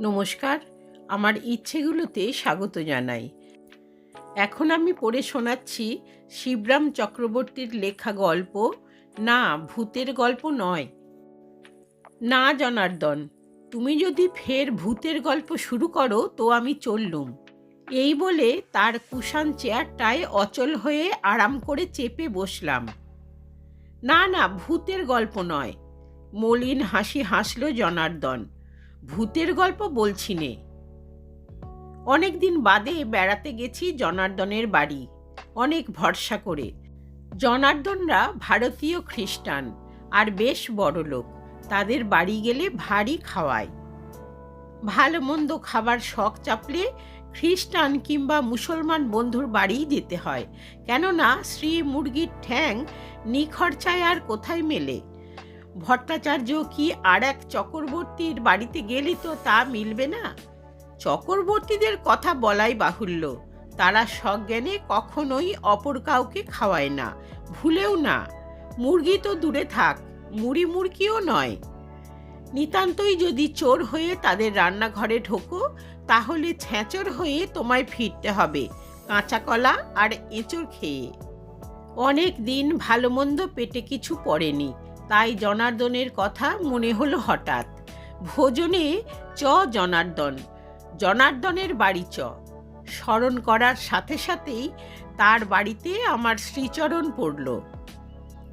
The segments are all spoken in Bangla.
নমস্কার, আমার ইচ্ছেগুলোতে স্বাগত জানাই। এখন আমি পড়ে শোনাচ্ছি শিবরাম চক্রবর্তীর লেখা গল্প, না, ভূতের গল্প নয়। না, জনার্দন, তুমি যদি ফের ভূতের গল্প শুরু করো, তো আমি চললুম। এই বলে তার কুষাণ চেয়ারটায় অচল হয়ে আরাম করে চেপে বসলাম। না না, ভূতের গল্প নয়। মলিন হাসি হাসল জনার্দন। ভূতের গল্প বলছি নে। অনেক দিন বাদে বেড়াতে গেছি জনার্দনের বাড়ি। অনেক ভরসা করে। জনার্দনরা ভারতীয় খ্রিস্টান আর বেশ বড় লোক। তাদের বাড়ি গেলে ভারী খাওয়ায়। ভালো মন্দ খাবার শখ চাপলে খ্রিস্টান কিংবা মুসলমান বন্ধুর বাড়িই যেতে হয়। কেননা, শ্রী মুরগির ঠ্যাং নিখরচায় আর কোথায় মেলে? ভট্টাচার্য কি আর এক চক্রবর্তীর বাড়িতে গেলে তো তা মিলবে না? চক্রবর্তীদের কথা বলাই বাহুল্য। তারা সজ্ঞানে কখনোই অপর কাউকে খাওয়ায় না। ভুলেও না। মুরগি তো দূরে থাক, মুড়ি মুরগিও নয়। নিতান্তই যদি চোর হয়ে তাদের রান্নাঘরে ঢোকো, তাহলে ছ্যাঁচর হয়ে তোমায় ফিরতে হবে, কাঁচা কলা আর এঁচড় খেয়ে। অনেক দিন ভালো মন্দ পেটে কিছু পড়েনি। তাই জনার্দনের কথা মনে হলো হঠাৎ। ভোজনে চ জনার্দন, জনার্দনের বাড়ি চ। স্মরণ করার সাথে সাথেই তার বাড়িতে আমার শ্রীচরণ পড়ল।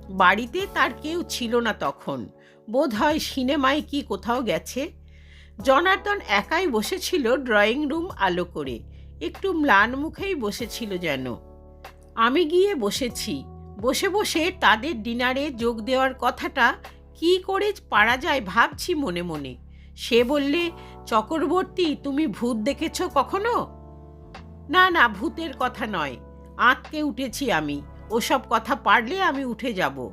বাড়িতে তার কেউ ছিল না তখন। বোধ হয় সিনেমায় কি কোথাও গেছে। জনার্দন একাই বসেছিল ড্রয়িং রুম আলো করে। একটু ম্লান মুখেই বসেছিল যেন। আমি গিয়ে বসেছি। বসে বসে তাদের ডিনারে যোগ দেওয়ার কথাটা কি করে পারা যায় ভাবছি মনে মনে। সে বললে, চক্রবর্তী, তুমি ভূত দেখেছ কখনো? না না, ভূতের কথা নয়। আঁতকে উঠেছি আমি। ওসব কথা পারলে আমি উঠে যাব।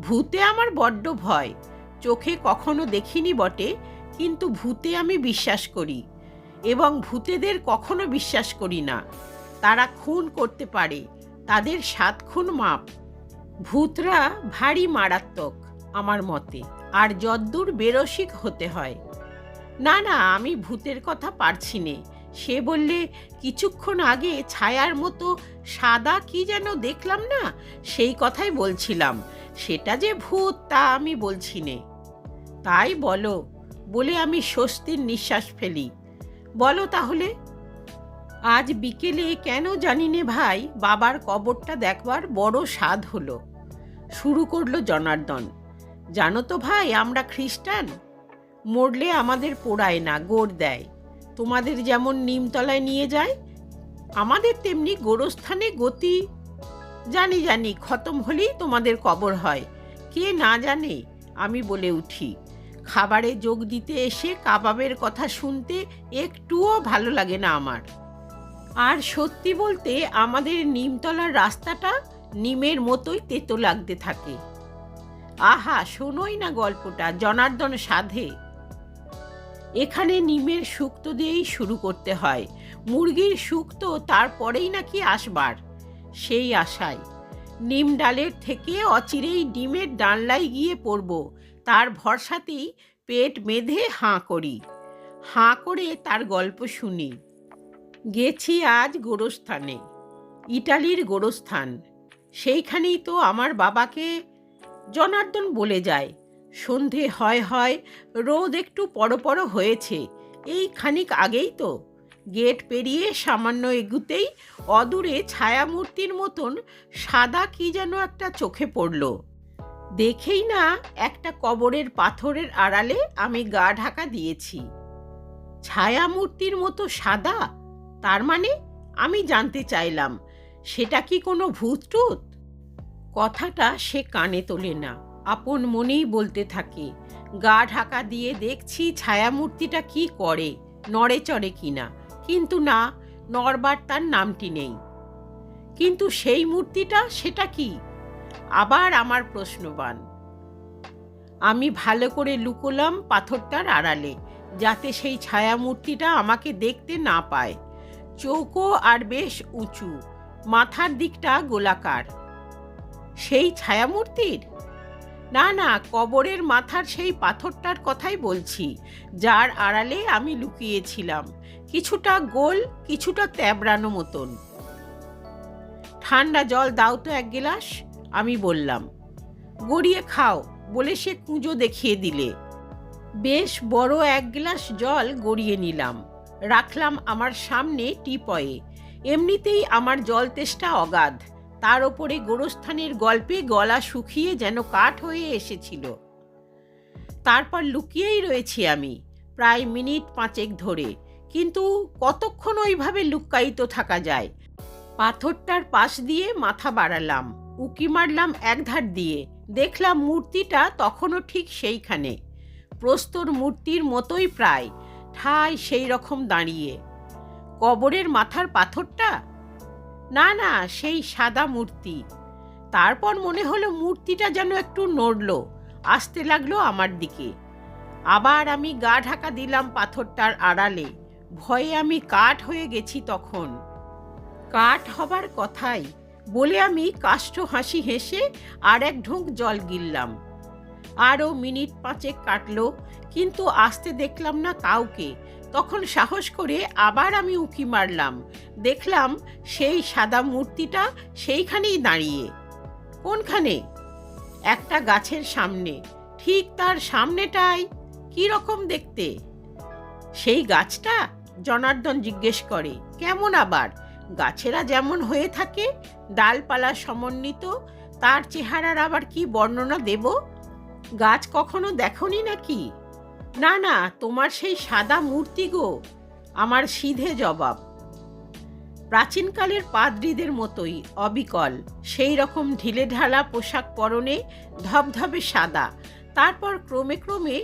ভূতে আমার বড্ড ভয়। চোখে কখনো দেখিনি বটে, কিন্তু ভূতে আমি বিশ্বাস করি এবং ভূতেদের কখনো বিশ্বাস করি না। তারা খুন করতে পারে। তাদের সাত খুন মাপ। ভূতরা ভারী মারাত্মক আমার মতে, আর যদ্দূর বেরসিক হতে হয়। না না, আমি ভূতের কথা পারছি নে। সে বললে, কিছুক্ষণ আগে ছায়ার মতো সাদা কি যেন দেখলাম না? সেই কথাই বলছিলাম। সেটা যে ভূত, তা আমি বলছি নে। তাই বলো। বলে আমি স্বস্তির নিঃশ্বাস ফেলি। বলো তাহলে। আজ বিকেলে কেন জানি নে ভাই বাবার কবরটা দেখবার বড় স্বাদ হলো। শুরু করল জনার্দন, জানো তো ভাই, আমরা খ্রিস্টান? মরলে আমাদের পোড়ায় না গোড় দেয়। তোমাদের যেমন নিমতলায় নিয়ে যায়, আমাদের তেমনি গোরস্থানে গতি। জানি জানি, খতম হলেই তোমাদের কবর হয়। কে না জানে? আমি বলে উঠি, খাবারে যোগ দিতে এসে কাবাবের কথা শুনতে একটুও ভালো লাগে না আমার। আর সত্যি বলতে আমাদের নিমতলার রাস্তাটা নিমের মতোই তেতো লাগতে থাকে। আহা, শোনোই না গল্পটা, জনার্দন সাধে। এখানে নিমের শুক্তো দিয়েই শুরু করতে হয়। মুরগির শুক্তো তারপরেই নাকি আসবার, সেই আশায়। নিম ডালের থেকে অচিরেই ডিমের ডানলায় গিয়ে পড়ব, তার ভরসাতেই পেট বেঁধে হাঁ করি। হাঁ করে তার গল্প শুনি। গেছি আজ গোরস্থানে, ইটালির গোরস্থান। সেইখানেই তো আমার বাবাকে জনার্দন বলে যায়। সন্ধে হয় হয়, রোদ একটু পড়ো হয়েছে। এই খানিক আগেই তো। গেট পেরিয়ে সামান্য এগুতেই অদূরে ছায়ামূর্তির মতন সাদা কি যেন একটা চোখে পড়ল। দেখেই না একটা কবরের পাথরের আড়ালে আমি গা ঢাকা দিয়েছি। ছায়ামূর্তির মতো সাদা? তার মানে আমি জানতে চাইলাম, সেটা কি কোনো ভূত টুত কথাটা সে কানে তোলে না। আপন মনেই বলতে থাকে, গা ঢাকা দিয়ে দেখছি ছায়ামূর্তিটা কি করে, নড়ে চড়ে কিনা। কিন্তু না নড়বার তার নামটি নেই। কিন্তু সেই মূর্তিটা, সেটা কি? আবার আমার প্রশ্নবান। আমি ভালো করে লুকোলাম পাথরটার আড়ালে, যাতে সেই ছায়ামূর্তিটা আমাকে দেখতে না পায়। চৌকো আর বেশ উঁচু। মাথার দিকটা গোলাকার। সেই ছায়ামূর্তির? না না, কবরের মাথার সেই পাথরটার কথাই বলছি, যার আড়ালে আমি লুকিয়েছিলাম। কিছুটা গোল, কিছুটা ত্যাবড়ানো মতন। ঠান্ডা জল দাও তো এক গিলাস, আমি বললাম। গড়িয়ে খাও, বলে সে কুঁজো দেখিয়ে দিলে। বেশ বড় এক গ্লাস জল গড়িয়ে নিলাম। রাখলাম আমার সামনে টিপয়ে। এমনিতেই আমার জল তেষ্টা অগাধ। তার ওপরে গোরস্থানের গল্পে গলা শুকিয়ে যেন কাঠ হয়ে এসেছিল। তারপর লুকিয়েই রয়েছি আমি, প্রায় মিনিট পাঁচেক ধরে। কিন্তু কতক্ষণ ওইভাবে লুক্কায়িত থাকা যায়? পাথরটার পাশ দিয়ে মাথা বাড়ালাম, উকি মারলাম একধার দিয়ে। দেখলাম মূর্তিটা তখনও ঠিক সেইখানে। প্রস্তর মূর্তির মতোই প্রায়। ঠাই সেই রকম দাঁড়িয়ে। কবরের মাথার পাথরটা? না না, সেই সাদা মূর্তি। তারপর মনে হলো মূর্তিটা যেন একটু নড়ল, আসতে লাগল আমার দিকে। আবার আমি গা ঢাকা দিলাম পাথরটার আড়ালে। ভয়ে আমি কাঠ হয়ে গেছি তখন। কাঠ হবার কথাই বলে আমি কাষ্ঠ হাসি হেসে আর এক ঢোক জল গিললাম। আরও মিনিট পাঁচেক কাটলো কিন্তু আসতে দেখলাম না কাউকে। তখন সাহস করে আবার আমি উকি মারলাম। দেখলাম সেই সাদা মূর্তিটা সেইখানেই দাঁড়িয়ে। কোনখানে? একটা গাছের সামনে। ঠিক তার সামনেটাই। কি রকম দেখতে? সেই গাছটা? জনার্দন জিজ্ঞেস করে। কেমন আবার? গাছেরা যেমন হয়ে থাকে, ডালপালা সমন্বিত, তার চেহারার আবার কি বর্ণনা দেব? গাছ কখনো দেখনি নাকি? না না, তোমার সেই সাদা মূর্তি গো, আমার সিধে জবাব। প্রাচীনকালের পাদ্রীদের মতোই অবিকল, সেই রকম ঢিলে ঢালা পোশাক পরনে ধবধবে সাদা। তারপর ক্রমে ক্রমে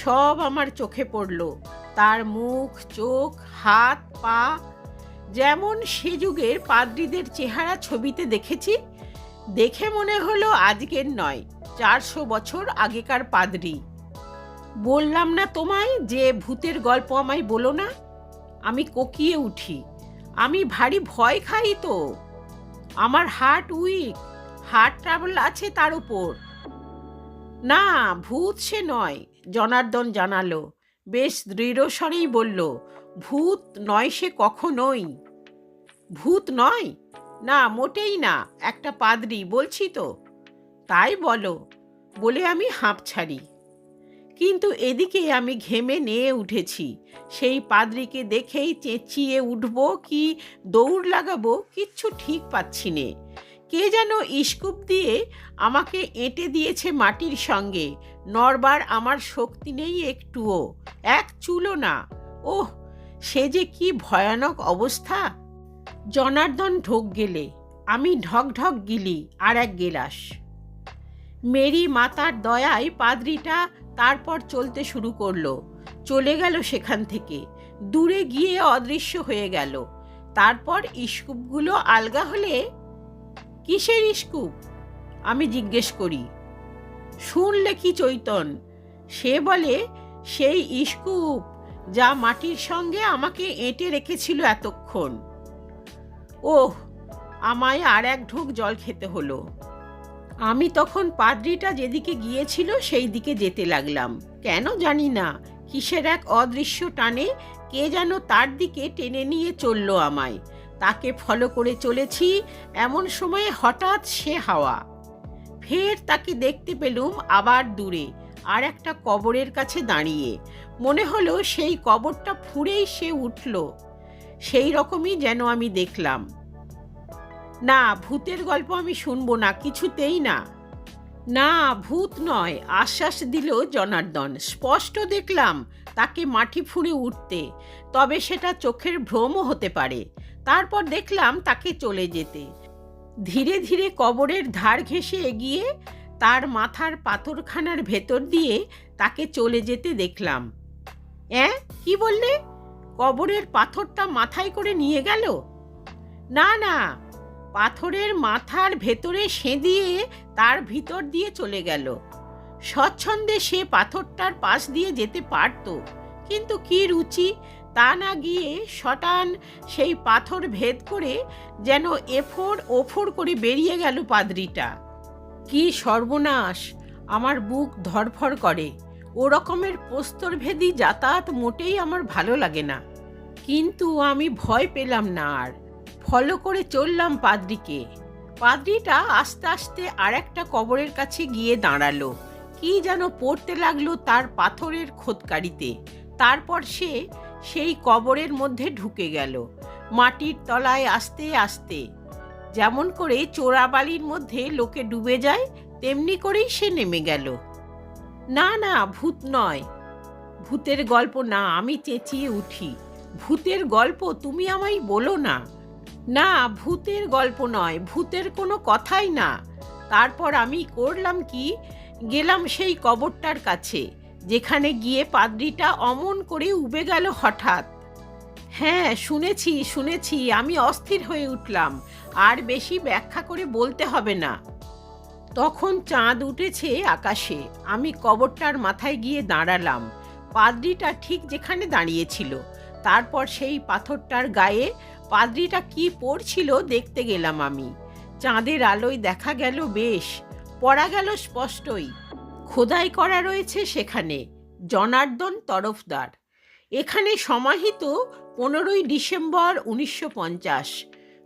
সব আমার চোখে পড়ল, তার মুখ, চোখ, হাত, পা। যেমন সে যুগের পাদ্রীদের চেহারা ছবিতে দেখেছি, দেখে মনে হলো আজকের নয়, চারশো বছর আগেকার পাদ্রী। বললাম না তোমায় যে ভূতের গল্প আমায় বলো না? আমি কোকিয়ে উঠি। আমি ভারী ভয় খাই তো। আমার হার্ট উইক, হার্ট ট্রাবল আছে তার উপর। না, ভূত সে নয়, জনার্দন জানালো। বেশ দৃঢ় স্বরেই বলল, ভূত নয় সে কখনোই। ভূত নয়? না, মোটেই না, একটা পাদ্রি, বলছি তো? তাই বলো। বলে আমি হাঁপ ছাড়ি। কিন্তু এদিকে আমি ঘেমে নিয়ে উঠেছি। সেই পাদ্রিকে দেখেই চেঁচিয়ে উঠব কি দৌড় লাগাবো কিচ্ছু ঠিক পাচ্ছি নে। কে যেন ইস্কুপ দিয়ে আমাকে এঁটে দিয়েছে মাটির সঙ্গে। নরবার আমার শক্তি নেই একটুও। এক চুলো না। ওহ, সে যে কি ভয়ানক অবস্থা। জনার্দন ঢোক গেলে। আমি ঢক ঢক গিলি আর এক গেলাস। মেরি মাতার দয়ায় পাদ্রিটা তারপর চলতে শুরু করল। চলে গেল সেখান থেকে। দূরে গিয়ে অদৃশ্য হয়ে গেল। তারপর ইস্কুপগুলো আলগা হলে, কিসের ইস্কুপ? আমি জিজ্ঞেস করি। শুনলে কি চৈতন? সে বলে, সেই ইস্কুপ যা মাটির সঙ্গে আমাকে এঁটে রেখেছিল এতক্ষণ। ওহ, আমায় আর এক ঢোক জল খেতে হলো। আমি তখন পাদ্রিটা যেদিকে গিয়েছিল সেই দিকে যেতে লাগলাম। কেন জানি না, কিসের এক অদৃশ্য টানে কে যেন তার দিকে টেনে নিয়ে চলল আমায়। তাকে ফলো করে চলেছি, এমন সময়ে হঠাৎ সে হাওয়া। ফের তাকে দেখতে পেলুম আবার দূরে, আর একটা কবরের কাছে দাঁড়িয়ে। মনে হলো সেই কবরটা ফুঁড়েই সে উঠল। সেই রকমই যেন আমি দেখলাম। না, ভূতের গল্প আমি শুনব না, কিছুতেই না। না, ভূত নয়, আশ্বাস দিল জনার্দন। স্পষ্ট দেখলাম তাকে মাটি ফুঁড়ে উঠতে, তবে সেটা চোখের ভ্রমও হতে পারে। তারপর দেখলাম তাকে চলে যেতে। ধীরে ধীরে কবরের ধার ঘেঁষে এগিয়ে তার মাথার পাথরখানার ভেতর দিয়ে তাকে চলে যেতে দেখলাম। অ্যাঁ, কি বললে? কবরের পাথরটা মাথায় করে নিয়ে গেল? না না পাথরের মাথার ভেতরে সেঁদিয়ে তার ভিতর দিয়ে চলে গেল। স্বচ্ছন্দে সে পাথরটার পাশ দিয়ে যেতে পারত, কিন্তু কি রুচি তা না গিয়ে শটান সেই পাথর ভেদ করে যেন এফোর ওফোর করে বেরিয়ে গেল পাদ্রিটা। কি সর্বনাশ, আমার বুক ধরফর করে। ও রকমের প্রস্তরভেদী যাতায়াত মোটেই আমার ভালো লাগে না। কিন্তু আমি ভয় পেলাম না আর। ফলো করে চললাম পাদ্রিকে। পাদ্রিটা আস্তে আস্তে আর একটা কবরের কাছে গিয়ে দাঁড়াল। কি যেন পড়তে লাগল তার পাথরের খোদকারিতে তারপর সে সেই কবরের মধ্যে ঢুকে গেল, মাটির তলায় আস্তে আস্তে। যেমন করে চোরাবালির মধ্যে লোকে ডুবে যায়, তেমনি করেই সে নেমে গেল। না না, ভূত নয়। ভূতের গল্প না, আমি চেঁচিয়ে উঠি। ভূতের গল্প তুমি আমায় বলো না। না, ভূতের গল্প নয়, ভূতের কোনো কথাই না। তারপর আমি করলাম কি? গেলাম সেই কবরটার কাছে, যেখানে গিয়ে পাদ্রিটা অমন করে উবে গেল হঠাৎ। হ্যাঁ শুনেছি শুনেছি, আমি অস্থির হয়ে উঠলাম, আর বেশি ব্যাখ্যা করে বলতে হবে না। তখন চাঁদ উঠেছে আকাশে, আমি কবরটার মাথায় গিয়ে দাঁড়ালাম। পাদ্রিটা ঠিক যেখানে দাঁড়িয়েছিল, তারপর সেই পাথরটার গায়ে পাদ্রিটা কি পড়ছিল দেখতে গেলাম আমি। চাঁদের আলোয় দেখা গেল বেশ, পড়া গেল স্পষ্টই। খোদাই করা রয়েছে সেখানে, জনার্দন তরফদার। এখানে সমাহিত পনেরোই ডিসেম্বর উনিশশো পঞ্চাশ।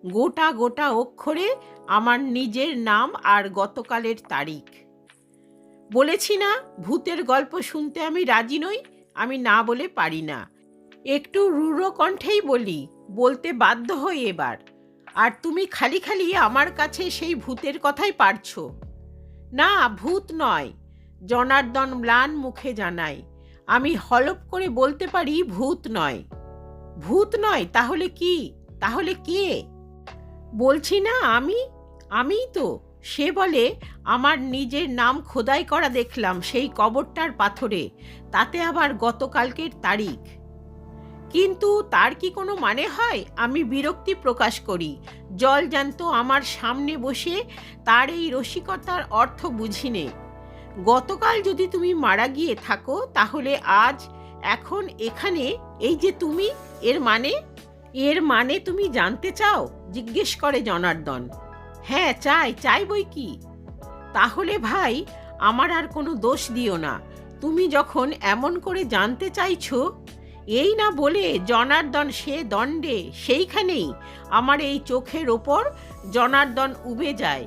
গোটা গোটা অক্ষরে আমার নিজের নাম আর গতকালের তারিখ। বলেছি না, ভূতের গল্প শুনতে আমি রাজি নই, আমি না বলে পারি না। একটু রূঢ় কণ্ঠেই বলি বলতে বাধ্য হই এবার। আর তুমি খালি খালি আমার কাছে সেই ভূতের কথাই পারছ। না, ভূত নয়, জনার্দন ম্লান মুখে জানায় আমি হলপ করে বলতে পারি ভূত নয়। ভূত নয়, তাহলে কি? তাহলে কে? বলছি না, আমি? আমিই তো। সে বলে, আমার নিজের নাম খোদাই করা দেখলাম সেই কবরটার পাথরে, তাতে আবার গতকালকের তারিখ। কিন্তু তার কি কোনো মানে হয়? আমি বিরক্তি প্রকাশ করি। জল জ্যান্ত আমার সামনে বসে তার এই রসিকতার অর্থ বুঝি নে। গতকাল যদি তুমি মারা গিয়ে থাকো, তাহলে আজ, এখন, এখানে, এই যে তুমি, এর মানে? এর মানে তুমি জানতে চাও? জিজ্ঞেস করে জনার্দন। হ্যাঁ চাই চাই বই কি? তাহলে ভাই, আমার আর কোনো দোষ দিও না। তুমি যখন এমন করে জানতে চাইছো এই না বলে জনার্দন সে দণ্ডে সেইখানেই আমার এই চোখের ওপর জনার্দন উবে যায়।